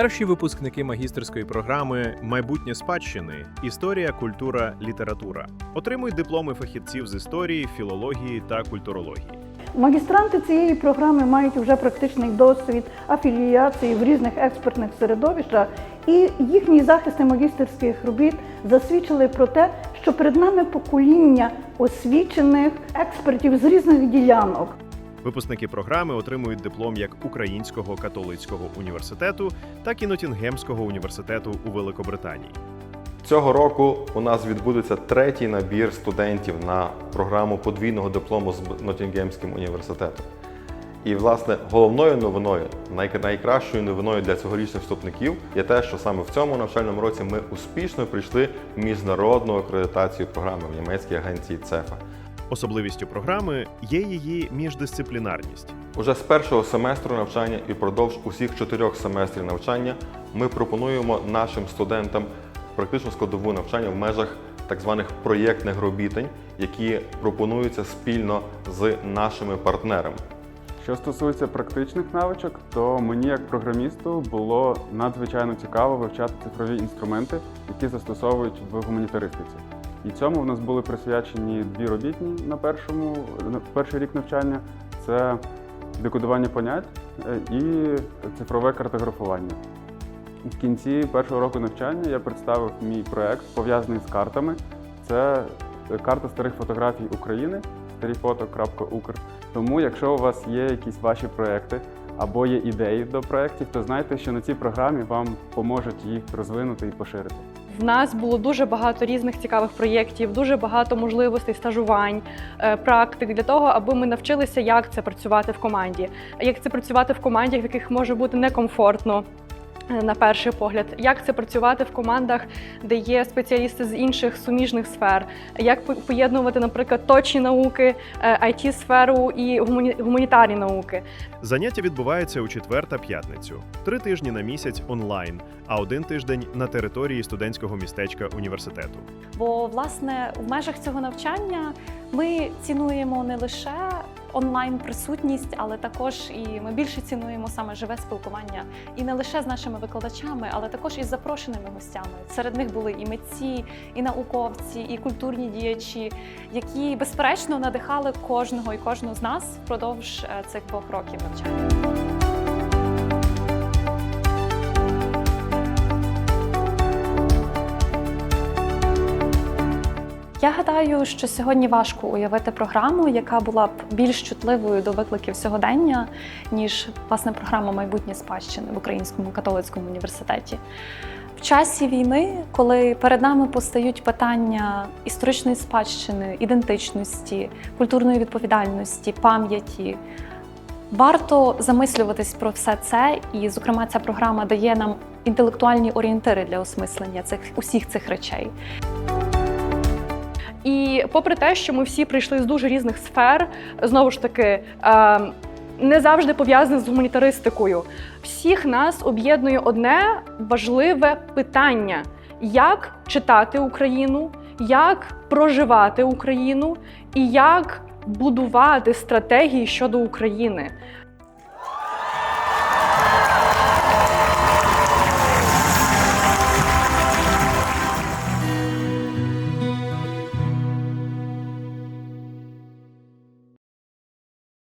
Перші випускники магістерської програми Майбутнє спадщини Історія, культура, література отримують дипломи фахівців з історії, філології та культурології. Магістранти цієї програми мають вже практичний досвід афіліації в різних експертних середовищах, і їхні захисти магістерських робіт засвідчили про те, що перед нами покоління освічених експертів з різних ділянок. Випускники програми отримують диплом як Українського католицького університету, так і Нотінгемського університету у Великобританії. Цього року у нас відбудеться третій набір студентів на програму подвійного диплому з Ноттінгемським університетом. І, власне, головною новиною, най- найкращою новиною для цьогорічних вступників є те, що саме в цьому навчальному році ми успішно пройшли міжнародну акредитацію програми в німецькій агенції ЦЕФА. Особливістю програми є її міждисциплінарність. Уже з першого семестру навчання і впродовж усіх чотирьох семестрів навчання ми пропонуємо нашим студентам практичну складову навчання в межах так званих проєктних робітень, які пропонуються спільно з нашими партнерами. Що стосується практичних навичок, то мені як програмісту було надзвичайно цікаво вивчати цифрові інструменти, які застосовують в гуманітаристиці. І цьому в нас були присвячені дві робітні на першому на перший рік навчання: це декодування понять е, і цифрове картографування. В кінці першого року навчання я представив мій проект, пов'язаний з картами. Це карта старих фотографій України, старіфото.укр. Тому, якщо у вас є якісь ваші проекти або є ідеї до проєктів, то знайте, що на цій програмі вам поможуть їх розвинути і поширити. В нас було дуже багато різних цікавих проєктів, дуже багато можливостей стажувань, е, практик для того, аби ми навчилися, як це працювати в команді, як це працювати в командах, в яких може бути некомфортно. Е, На перший погляд, як це працювати в командах, де є спеціалісти з інших суміжних сфер, як поєднувати, наприклад, точні науки, it сферу і гумані- гуманітарні науки. Заняття відбуваються у четвер та п'ятницю, три тижні на місяць онлайн, а один тиждень на території студентського містечка університету. Бо власне в межах цього навчання ми цінуємо не лише онлайн присутність, але також і ми більше цінуємо саме живе спілкування і не лише з нашими викладачами, але також із запрошеними гостями. Серед них були і митці, і науковці, і культурні діячі, які безперечно надихали кожного і кожну з нас впродовж е, цих двох років навчання. Я гадаю, що сьогодні важко уявити програму, яка була б більш чутливою до викликів сьогодення, ніж власне програма майбутнє спадщини в Українському католицькому університеті. В часі війни, коли перед нами постають питання історичної спадщини, ідентичності, культурної відповідальності, пам'яті, варто замислюватись про все це, і, зокрема, ця програма дає нам інтелектуальні орієнтири для осмислення цих усіх цих речей. І попри те, що ми всі прийшли з дуже різних сфер, знову ж таки. е, Не завжди пов'язане з гуманітаристикою. Всіх нас об'єднує одне важливе питання: як читати Україну, як проживати Україну і як будувати стратегії щодо України.